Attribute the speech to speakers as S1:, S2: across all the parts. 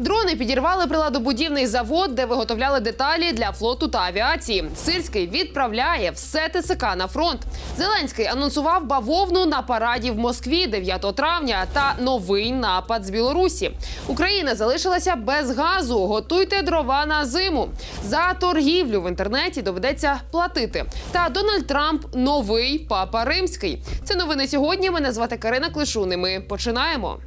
S1: Дрони підірвали приладобудівний завод, де виготовляли деталі для флоту та авіації. Сирський відправляє все ТСК на фронт. Зеленський анонсував бавовну на параді в Москві 9 травня та новий напад з Білорусі. Україна залишилася без газу. Готуйте дрова на зиму. За торгівлю в інтернеті доведеться платити. Та Дональд Трамп новий папа римський. Це новини сьогодні. Мене звати Карина Клишун. і Ми починаємо.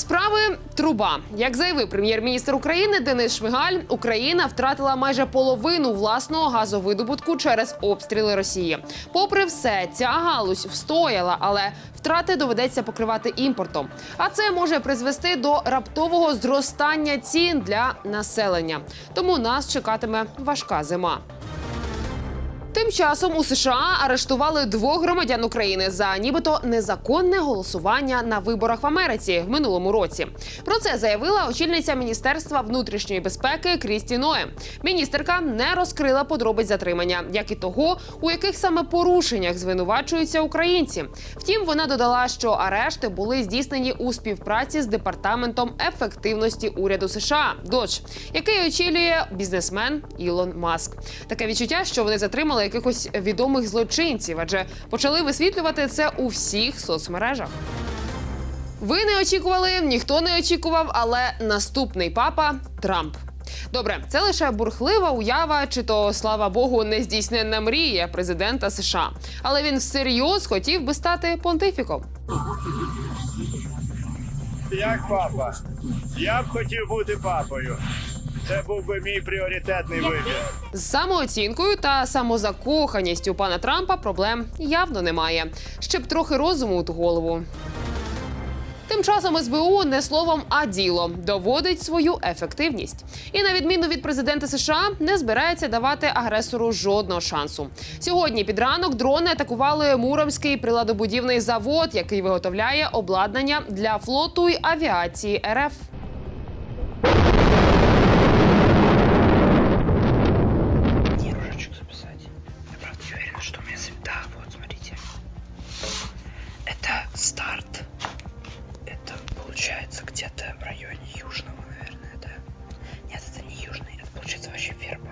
S1: Справи труба. Як заявив прем'єр-міністр України Денис Шмигаль, Україна втратила майже половину власного газовидобутку через обстріли Росії. Попри все, ця галузь встояла, але втрати доведеться покривати імпортом. А це може призвести до раптового зростання цін для населення. Тому нас чекатиме важка зима. Часом у США арештували двох громадян України за нібито незаконне голосування на виборах в Америці в минулому році. Про це заявила очільниця міністерства внутрішньої безпеки Крісті Ное. Міністерка не розкрила подробиць затримання, як і того, у яких саме порушеннях звинувачуються українці. Втім, вона додала, що арешти були здійснені у співпраці з департаментом ефективності уряду США ДОЧ, який очолює бізнесмен Ілон Маск. Таке відчуття, що вони затримали якихось відомих злочинців, адже почали висвітлювати це у всіх соцмережах. Ви не очікували, ніхто не очікував, але наступний папа Трамп. Добре, це лише бурхлива уява, чи то слава Богу, нездійсненна мрія президента США. Але він всерйоз хотів би стати понтифіком.
S2: Як папа? Я б хотів бути папою. Це був би мій пріоритетний вибір.
S1: З самооцінкою та самозакоханістю пана Трампа проблем явно немає. Ще б трохи розуму у голову. Тим часом СБУ не словом, а ділом доводить свою ефективність. І на відміну від президента США не збирається давати агресору жодного шансу. Сьогодні під ранок дрони атакували Муромський приладобудівний завод, який виготовляє обладнання для флоту й авіації РФ.
S3: старт. Это получается где-то в районе Южного, наверное, да? Нет, это не Южный, это получается вообще Верба.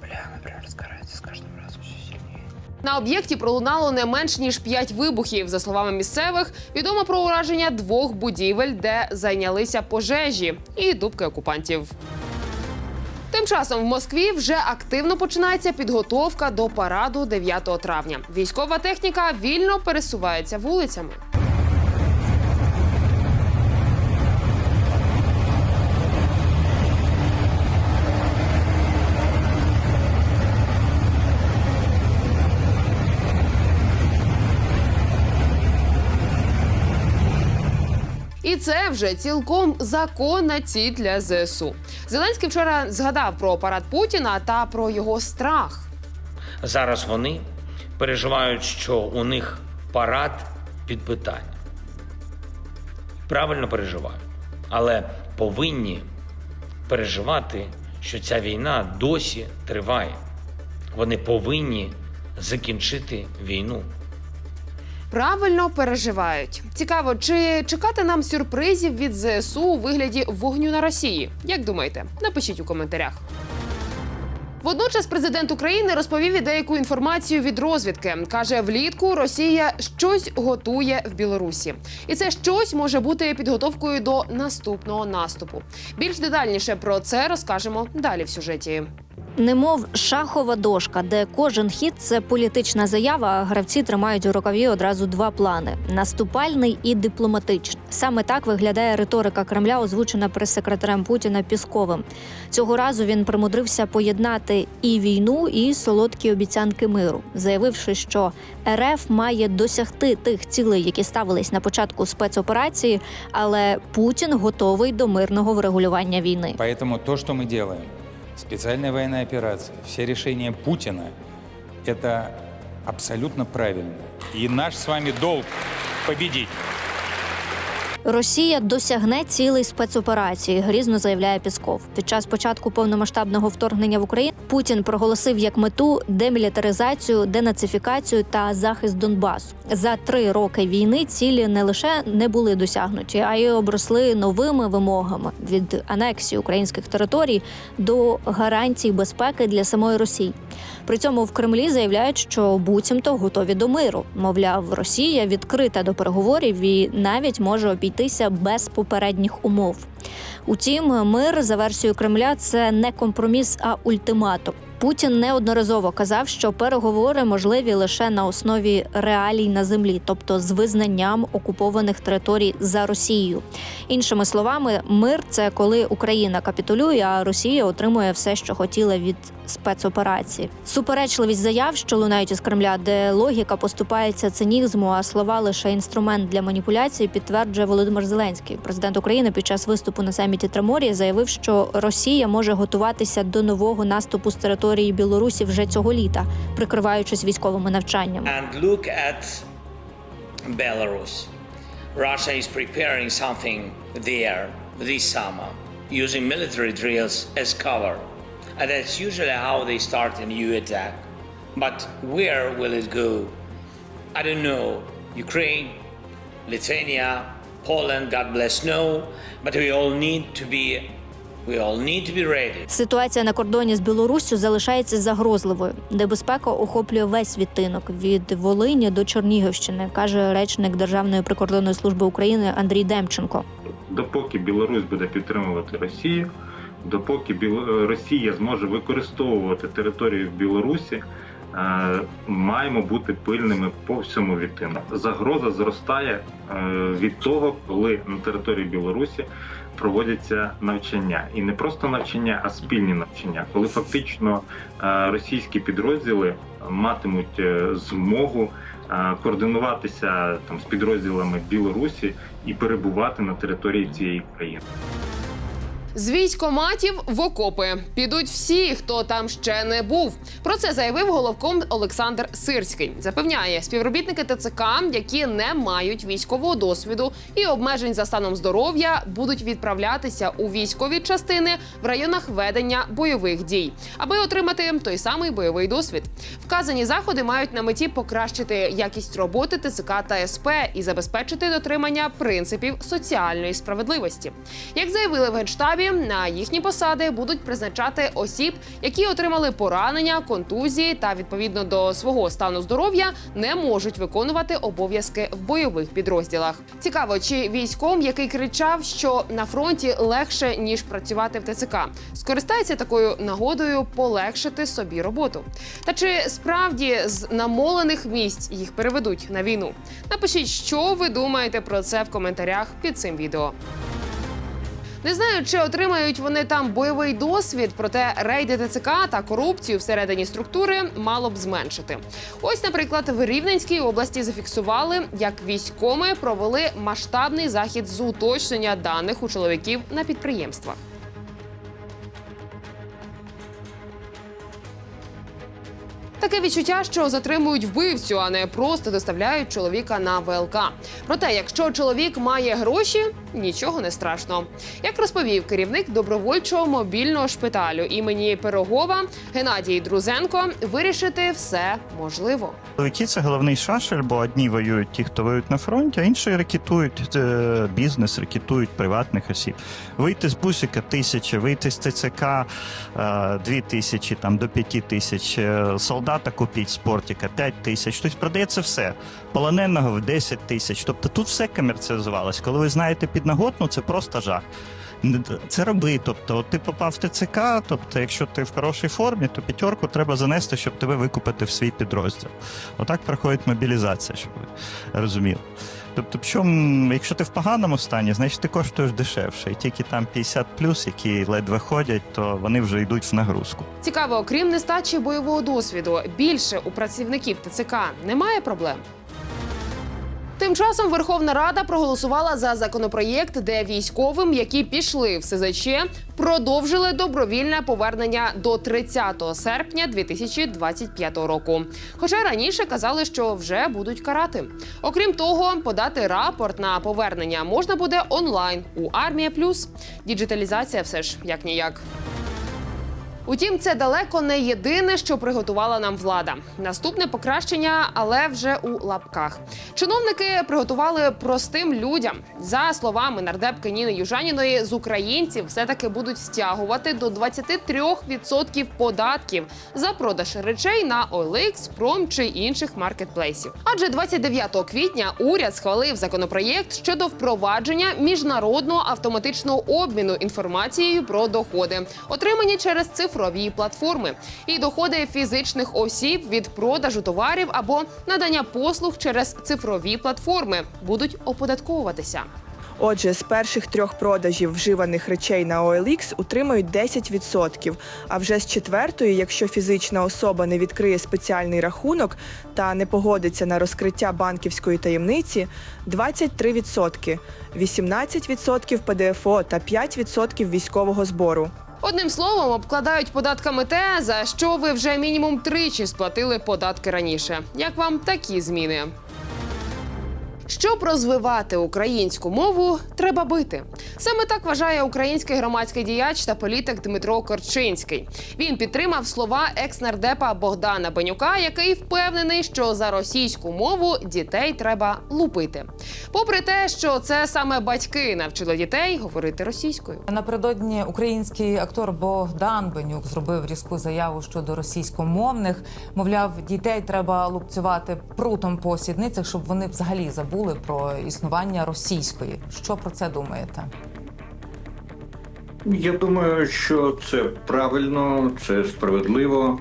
S3: Бля, она прям разгорается с каждым разом все сильнее.
S1: На об'єкті пролунало не менш ніж п'ять вибухів. За словами місцевих, відомо про ураження двох будівель, де зайнялися пожежі і дубки окупантів. Тим часом в Москві вже активно починається підготовка до параду 9 травня. Військова техніка вільно пересувається вулицями. І це вже цілком законна ціль для ЗСУ. Зеленський вчора згадав про парад Путіна та про його страх.
S4: Зараз вони переживають, що у них парад під питання. Правильно переживають, але повинні переживати, що ця війна досі триває. Вони повинні закінчити війну.
S1: Правильно переживають. Цікаво, чи чекати нам сюрпризів від ЗСУ у вигляді вогню на Росії? Як думаєте? Напишіть у коментарях. Водночас президент України розповів і деяку інформацію від розвідки. каже, влітку Росія щось готує в Білорусі, і це щось може бути підготовкою до наступного наступу. Більш детальніше про це розкажемо далі в сюжеті.
S5: Немов шахова дошка, де кожен хід це політична заява. а Гравці тримають у рукаві одразу два плани: наступальний і дипломатичний. Саме так виглядає риторика Кремля, озвучена прес-секретарем Путіна Пісковим. Цього разу він примудрився поєднати і війну, і солодкі обіцянки миру, заявивши, що РФ має досягти тих цілей, які ставились на початку спецоперації, але Путін готовий до мирного врегулювання війни.
S6: Поэтому то, что мы делаем, специальная военная операция, все решения Путина, это абсолютно правильно. И наш с вами долг победить.
S5: Росія досягне цілей спецоперації, грізно заявляє Пісков. Під час початку повномасштабного вторгнення в Україну Путін проголосив як мету демілітаризацію, денацифікацію та захист Донбасу. За три роки війни цілі не лише не були досягнуті, а й обросли новими вимогами від анексії українських територій до гарантій безпеки для самої Росії. При цьому в Кремлі заявляють, що буцімто готові до миру. Мовляв, Росія відкрита до переговорів і навіть може обійтися без попередніх умов. Утім, мир за версією Кремля це не компроміс, а ультиматум. Путін неодноразово казав, що переговори можливі лише на основі реалій на землі, тобто з визнанням окупованих територій за Росією. Іншими словами, мир це коли Україна капітулює, а Росія отримує все, що хотіла від спецоперації. Суперечливість заяв, що лунають із Кремля, де логіка поступається цинізму, а слова лише інструмент для маніпуляції, підтверджує Володимир Зеленський. Президент України під час виступу на саміті Тримор'я заявив, що Росія може готуватися до нового наступу з території Білорусі вже цього літа, прикриваючись військовими навчаннями.
S4: And look at Belarus. Russia is preparing something there this summer using military drills as cover. And that's usually how they start a new attack. But where will it go? I don't know. Ukraine, Lithuania, Poland, God bless, no. But we all need to be we all need to be ready.
S5: Ситуація на кордоні з Білоруссю залишається загрозливою. Небезпека охоплює весь відтинок від Волині до Чернігівщини, каже речник Державної прикордонної служби України Андрій Демченко.
S7: допоки Білорусь буде підтримувати Росію, допоки Росія зможе використовувати територію в Білорусі, маємо бути пильними по всьому відтинку. Загроза зростає е, від того, коли на території Білорусі проводяться навчання, і не просто навчання, а спільні навчання, коли фактично е, російські підрозділи матимуть е, змогу е, координуватися там з підрозділами Білорусі і перебувати на території цієї країни.
S1: З військоматів в окопи підуть всі, хто там ще не був. Про це заявив головком Олександр Сирський. Запевняє, співробітники ТЦК, які не мають військового досвіду і обмежень за станом здоров'я, будуть відправлятися у військові частини в районах ведення бойових дій, аби отримати той самий бойовий досвід. Вказані заходи мають на меті покращити якість роботи ТЦК та СП і забезпечити дотримання принципів соціальної справедливості. Як заявили в генштабі, на їхні посади будуть призначати осіб, які отримали поранення, контузії та відповідно до свого стану здоров'я не можуть виконувати обов'язки в бойових підрозділах. Цікаво, чи військом, який кричав, що на фронті легше ніж працювати в ТЦК, скористається такою нагодою полегшити собі роботу. Та чи справді з намолених місць їх переведуть на війну? Напишіть, що ви думаєте про це в коментарях під цим відео. Не знаю, чи отримають вони там бойовий досвід, проте рейди ТЦК та корупцію всередині структури мало б зменшити. Ось, наприклад, в Рівненській області зафіксували, як військоми провели масштабний захід з уточнення даних у чоловіків на підприємствах. Таке відчуття, що затримують вбивцю, а не просто доставляють чоловіка на ВЛК. Проте, якщо чоловік має гроші, нічого не страшно. Як розповів керівник добровольчого мобільного шпиталю імені Пирогова Геннадій Друзенко, вирішити все можливо.
S8: Чоловіки це головний шашель, бо одні воюють ті, хто воюють на фронті, а інші рекетують е, бізнес, рекетують приватних осіб. Вийти з бусика тисяча, вийти з ТЦК е, дві тисячі там до п'яти тисяч. е, Солдата купіть спортика п'ять тисяч. Тобто продається все. Полоненого в 10 тисяч. Тобто тут все комерціалізувалось. Коли ви знаєте підноготну, це просто жах. Це роби. Тобто, ти попав в ТЦК, тобто, якщо ти в хорошій формі, то п'ятерку треба занести, щоб тебе викупити в свій підрозділ. Отак проходить мобілізація, щоб ви розуміли. Тобто, причому, якщо ти в поганому стані, значить ти коштуєш дешевше. І тільки там 50 які ледве ходять, то вони вже йдуть в нагрузку.
S1: Цікаво, окрім нестачі бойового досвіду, більше у працівників ТЦК немає проблем. Тим часом Верховна Рада проголосувала за законопроєкт, де військовим, які пішли в СЗЧ, продовжили добровільне повернення до 30 серпня 2025 року. Хоча раніше казали, що вже будуть карати. Окрім того, подати рапорт на повернення можна буде онлайн у Армія Плюс. Діджиталізація все ж як ніяк. Утім, це далеко не єдине, що приготувала нам влада. Наступне покращення, але вже у лапках. Чиновники приготували простим людям. За словами нардепки Ніни Южаніної, з українців все таки будуть стягувати до 23% податків за продаж речей на OLX, Prom чи інших маркетплейсів. Адже 29 квітня уряд схвалив законопроєкт щодо впровадження міжнародного автоматичного обміну інформацією про доходи, отримані через цифрові платформи, і доходи фізичних осіб від продажу товарів або надання послуг через цифрові платформи будуть оподатковуватися.
S9: Отже, з перших трьох продажів вживаних речей на OLX утримають 10%, а вже з четвертої, якщо фізична особа не відкриє спеціальний рахунок та не погодиться на розкриття банківської таємниці, 23%, 18% ПДФО та 5% військового збору.
S1: Одним словом, обкладають податками те, за що ви вже мінімум тричі сплатили податки раніше. Як вам такі зміни? Щоб розвивати українську мову, треба бити. Саме так вважає український громадський діяч та політик Дмитро Корчинський. Він підтримав слова екс-нардепа Богдана Бенюка, який впевнений, що за російську мову дітей треба лупити. Попри те, що це саме батьки навчили дітей говорити російською.
S10: Напередодні український актор Богдан Бенюк зробив різку заяву щодо російськомовних. Мовляв, дітей треба лупцювати прутом по сідницях, щоб вони взагалі забули про існування російської. Що про це думаєте?
S11: Я думаю, що це правильно, це справедливо.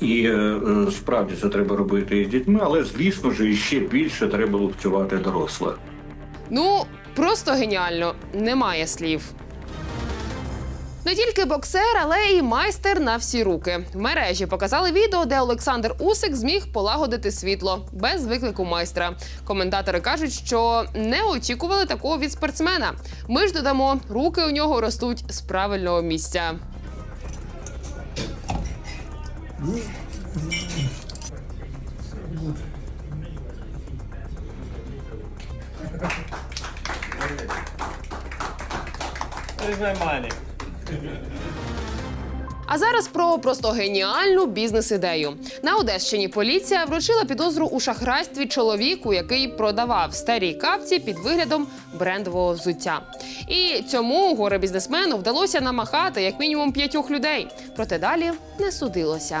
S11: І е, е, справді це треба робити і з дітьми, але звісно ж і ще більше треба лупцювати дорослих.
S1: Ну, просто геніально, немає слів. Не тільки боксер, але й майстер на всі руки. В мережі показали відео, де Олександр Усик зміг полагодити світло без виклику майстра. Коментатори кажуть, що не очікували такого від спортсмена. Ми ж додамо, руки у нього ростуть з правильного місця. А зараз про просто геніальну бізнес-ідею. На Одещині поліція вручила підозру у шахрайстві чоловіку, який продавав старі капці під виглядом брендового взуття. І цьому горе бізнесмену вдалося намахати як мінімум п'ятьох людей. Проте далі не судилося.